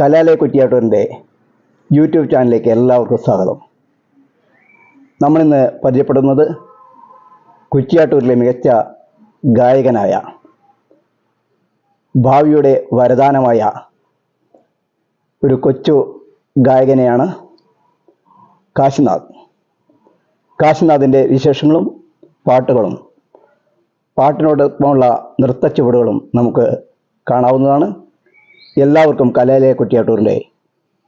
കലാലയ കുറ്റിയാട്ടൂരിന്റെ യൂട്യൂബ് ചാനലിലേക്ക് എല്ലാവർക്കും സ്വാഗതം. നമ്മളിന്ന് പരിചയപ്പെടുന്നത് കുറ്റിയാട്ടൂരിലെ മികച്ച ഗായകനായ ഭാവിയുടെ വരദാനമായ ഒരു കൊച്ചു ഗായകനെയാണ് കാശിനാഥ്. കാശിനാഥിന്റെ വിശേഷങ്ങളും പാട്ടുകളും പാട്ടിനോടൊപ്പമുള്ള നൃത്തച്ചുവടുകളും നമുക്ക് കാണാവുന്നതാണ്. എല്ലാവർക്കും കലാലയ കുറ്റിയാട്ടൂരിന്റെ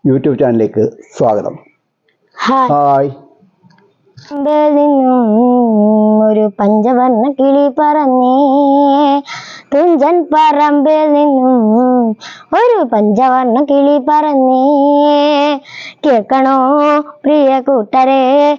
യൂട്യൂബ് ചാനലിലേക്ക് സ്വാഗതം. ഹായ്. ഒരു പഞ്ചവർണ കിളി പറന്നേ. തുഞ്ചൻ പറമ്പിൽ നിന്നും ഒരു പഞ്ചവർണ കിളി പറന്നേ. കേൾക്കണോ പ്രിയ കൂട്ടരെ?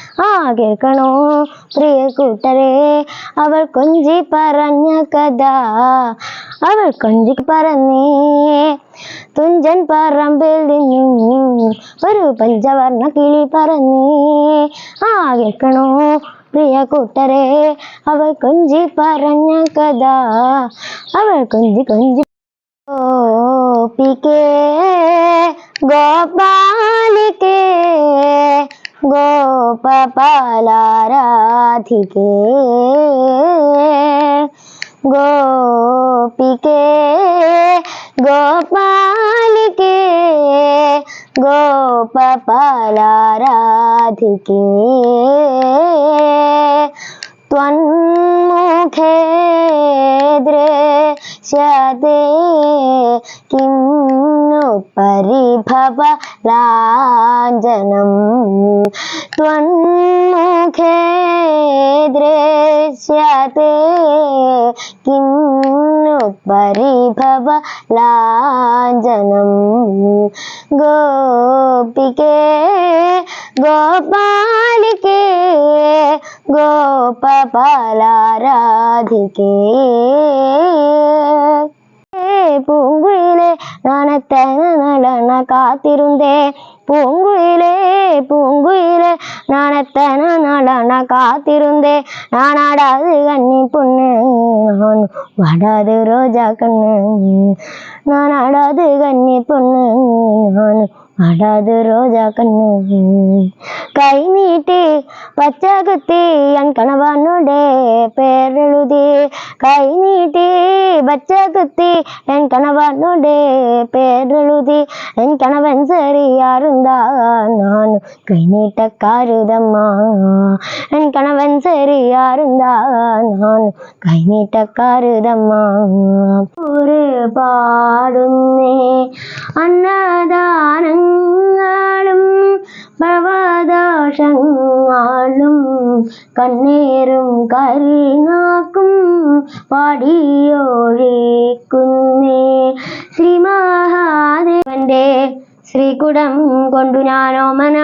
ആ കേൾക്കണോ പ്രിയ കൂട്ടരെ? അവൾ കൊഞ്ചി പറഞ്ഞ കഥ. അവൾ കൊഞ്ചി പറഞ്ഞേ. തുഞ്ചൻ പറമ്പിൽ നിന്നും ഒരു പഞ്ചവർണ കിളി പറഞ്ഞേ. ആ കേൾക്കണോ പ്രിയ കൂട്ടരെ? അവൾ കൊഞ്ചി പറഞ്ഞ കഥ. അവൾ കൊഞ്ചി കൊഞ്ചി ഗോപികേ ഗോപാലികേ ഗോപപാലാരാധികേ ഗോപികേ ഗോപാലികേ ഗോപപാലാരാധികേ त्वन्मुखे दृश्यते किं नु परिभवलाञ्जनम् त्वन्मुखे दृश्यते किं नु परिभवलाञ्जनम् गोपिके गोपालिके ഗോപബലാരാധികേ പൂങ്കുയിലെ നനത്തന നടന കാത്തിരുന്നേ பூங்குயிலே பூங்குயிலே நாணத்தன நடன காத்திருந்தே நானாடாது கண்ணி பொண்ணு நான் வாடாது ரோஜா கண்ணு நானாடாது கண்ணி பொண்ணு நான் அழாது ரோஜா கண்ணு. கை நீட்டி பச்சை குத்தி என் கணவனுடைய பேர் எழுதி പേരെഴുതി കൈ നീട്ടി പച്ച കുത്തി എൻ കണവനുടെ പേരെഴുതി എൻ കണവൻ சரியாருந்தா நான் கை நீட்டக்காருதம்மா என் கணவன் சரியாருந்தா நான் കൈ നീട്ടക്കാരുതമ്മാ ഒരു പാടുന്നേ അന്നദാനങ്ങളും ഭവദോഷങ്ങളും കണ്ണീരും കരിനാക്കും പാടിയൊഴിക്കുന്നേ. ശ്രീ മഹാദേവന്റെ ശ്രീകുടം കൊണ്ടു ഞാനോമന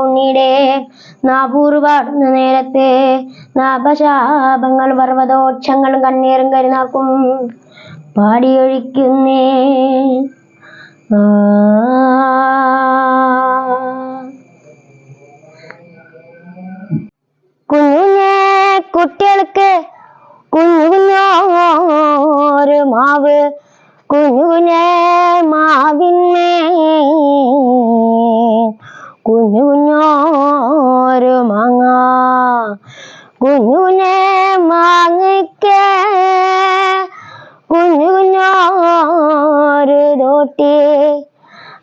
ഉണ്ണിടെ നാപൂർവാടുന്ന നേരത്തെ നാപശാപങ്ങൾ പർവതോക്ഷങ്ങളും കണ്ണീറും കരുനാക്കും. പാടിയൊഴിക്കുന്നേ. ആ. കുഞ്ഞുഞ്ഞെ കുട്ടികൾക്ക് കുഞ്ഞു കുഞ്ഞോരു മാവ് കുഞ്ഞു കുഞ്ഞേ മാവിന്മേ കുഞ്ഞു കുഞ്ഞോരു മാങ്ങ കുഞ്ഞു കുഞ്ഞേ മാങ്ങയ്ക്ക്. കുഞ്ഞു കുഞ്ഞോരു തോട്ടി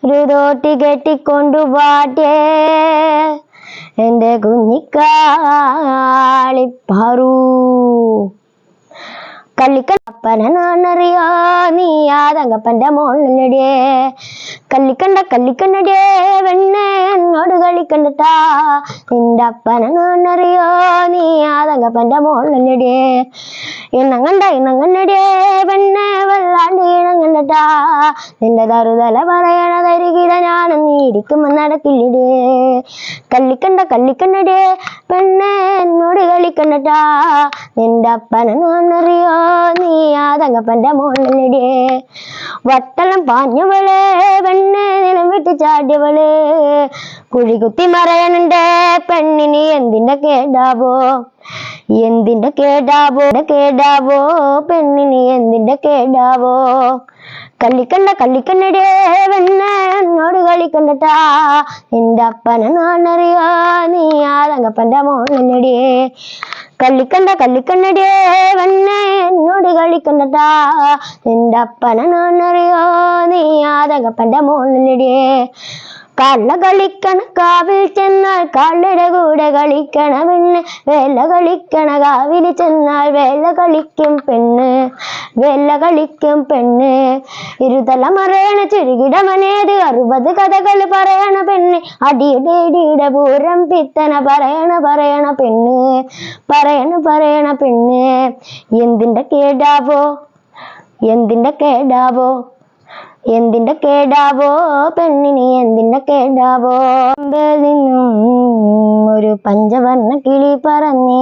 ഒരു തോട്ടി കെട്ടിക്കൊണ്ടു പാട്ടേ എന്റെ കുഞ്ഞിക്കാളിപ്പാറു. കള്ളിക്കപ്പനെ നാണറിയോ നീ ആ തങ്കപ്പന്റെ മോളിലടിയേ കല്ലിക്കണ്ട കല്ലിക്കണ്ടടിയേ വെണ്ണെ എന്നോട് കളിക്കണ്ടട്ടാ. നിന്റെ അപ്പനെ നാണറിയോ നീ ആതങ്കപ്പന്റെ കണ്ട എണ്ണം കണ്ടടിയേ പെണ്ണെ വെള്ളാണ്ട് ഇണങ്ങണ്ടട്ടാ നിന്റെ തറുതല പറയണ തരികിട ഞാൻ നീ നടക്കില്ലടിയേ നടക്കില്ലടേ കല്ലിക്കണ്ട കല്ലിക്കണ്ടടിയേ പെണ്ണെ എന്നോട് കളിക്കണ്ടട്ടാ. നിന്റെ അപ്പനെ നാണറിയോ നീ ആതങ്കപ്പന്റെ മോളല്ലടേ വട്ടളം പാഞ്ഞവളേ പെണ്ണ് നിലം വിട്ട് ചാടിയവൾ. കുഴികുത്തി കുത്തി മറയണുണ്ട് പെണ്ണിന് എന്തിന്റെ കേടാവോ? എന്തിന്റെ കേടാവോ? കേടാവോ? പെണ്ണിന് എന്തിന്റെ കേടാവോ? കള്ളിക്കണ്ട കള്ളിക്കണ്ടടേ പെണ്ണ് എന്നോട് കളിക്കണ്ടട്ടാ. നിന്റെ അപ്പനെ നാണറിയോ? നീ ആ തങ്കപ്പന്റെ മോളല്ലടേ കള്ളിക്കണ്ട കള്ളിക്കണ്ടടേ വന്നെ എന്നോട് കളിക്കണ്ടതാ. നിന്റെ അപ്പനെ നാണറിയോ നീ ആതകപ്പന്റെ മോളിലടിയേ. കള്ള കളിക്കണ കാവിൽ ചെന്നാൽ കള്ളയുടെ കൂടെ കളിക്കണ പെണ്ണ് വേല കളിക്കണ കാവിൽ ചെന്നാൽ വേല കളിക്കും പെണ്ണ് വേല കളിക്കും പെണ്ണ്. ഇരുതല മറയണ ചുരുകിടമനേത് അറുപത് കഥകൾ പറയണ പെണ്ണ്. അടിയുടെ ഇടിയുടെ പൂരം പിത്തന പറയണ പറയണ പെണ്ണ് പറയണ പറയണ പെണ്ണ്. എന്തിന്റെ കേടാവോ? എന്തിന്റെ കേടാവോ? എന്തിന്റെ കേടാവോ പെണ്ണിന് എന്തിന്റെ കേടാവോ? നിന്നും ഒരു പഞ്ചവർണ കിളി പറന്നേ.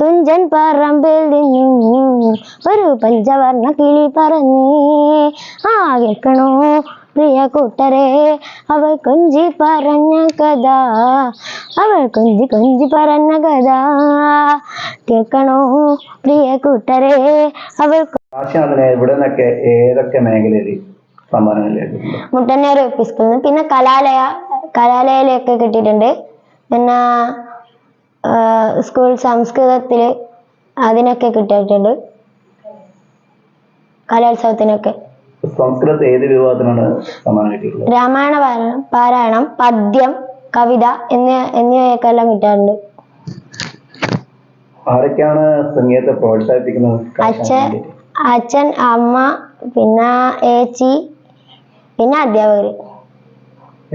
തുഞ്ചൻ പറമ്പിൽ നിന്നും ഒരു പഞ്ചവർണ കിളി പറഞ്ഞേ ആ കേൾക്കണോ പ്രിയ കൂട്ടരെ? അവൾ കൊഞ്ചി പറഞ്ഞ കഥ. അവൾ കൊഞ്ചി കൊഞ്ചി പറഞ്ഞ കഥ. കേൾക്കണോ പ്രിയ കൂട്ടരെ? അവൾ ഇവിടെ നിന്നൊക്കെ ഏതൊക്കെ മേഖലയിൽ മുട്ടന്നേർ എൽ നിന്ന് പിന്നെ കലാലയ കലാലയയിലൊക്കെ കിട്ടിയിട്ടുണ്ട്. പിന്നെ സ്കൂൾ സംസ്കൃതത്തിൽ അതിനൊക്കെ കിട്ടിയിട്ടുണ്ട്. കലോത്സവത്തിനൊക്കെ. സംസ്കൃതത്തിൽ ഏത് വിഭാഗത്തിനാണ് സമ്മാനം കിട്ടിയിട്ടുള്ളത്? രാമായണ പാരായണം പാരായണം പദ്യം കവിത എന്നിവ എന്നിവയൊക്കെല്ലാം കിട്ടാറുണ്ട്. ആരൊക്കെയാണ് സംഗീതത്തെ പ്രോത്സാഹിപ്പിക്കുന്നത്? അച്ഛൻ അച്ഛൻ അമ്മ പിന്നെ ഏച്ചി പിന്നെ അധ്യാപകര്.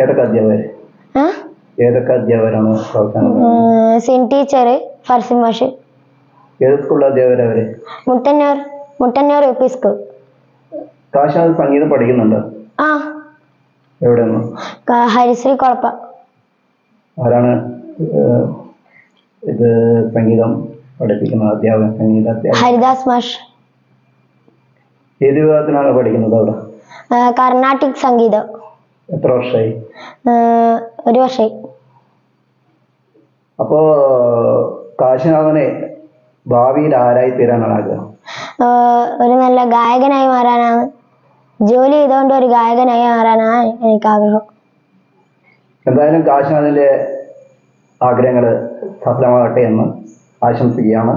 ഏതൊക്കെ അധ്യാപകര്? ആ? ഏതൊക്കെ അധ്യാപകരാണ് സെന്റ് ടീച്ചർ ഫർസിംഗ് മാഷ്. ഏത് സ്കൂളിലെ അധ്യാപകരവര് Muttannur Muttannur U P school. കാശാദ് സംഗീതം പഠിക്കുന്നുണ്ട്? ആ. എവിടെയാണ് ഹരിശ്രീ കുഴപ്പ ആരാണ് ഏഹ്, ഇത് സംഗീതം പഠിപ്പിക്കുന്ന അധ്യാപകൻ സംഗീത അധ്യാപകൻ? ഹരിദാസ് മാഷ്. ഏത് വിഭാഗത്തിനാണ് പഠിക്കുന്നത് അവിടെ? കർണാട്ടിക് സംഗീതം. എത്ര വർഷമായി ഒരു വർഷമായി അപ്പോ കാശിനാഥനെ ഭാവിയിൽ ആരായി തീരാനാണ് ആഗ്രഹം? ഒരു നല്ല ഗായകനായി മാറാനാണ്. ജോലി ചെയ്തുകൊണ്ട് ഒരു ഗായകനായി മാറാനാണ് എനിക്ക് ആഗ്രഹം എന്തായാലും കാശിനാഥിന്റെ ആഗ്രഹങ്ങൾ സഫലമാകട്ടെ എന്ന് ആശംസിക്കുകയാണ്.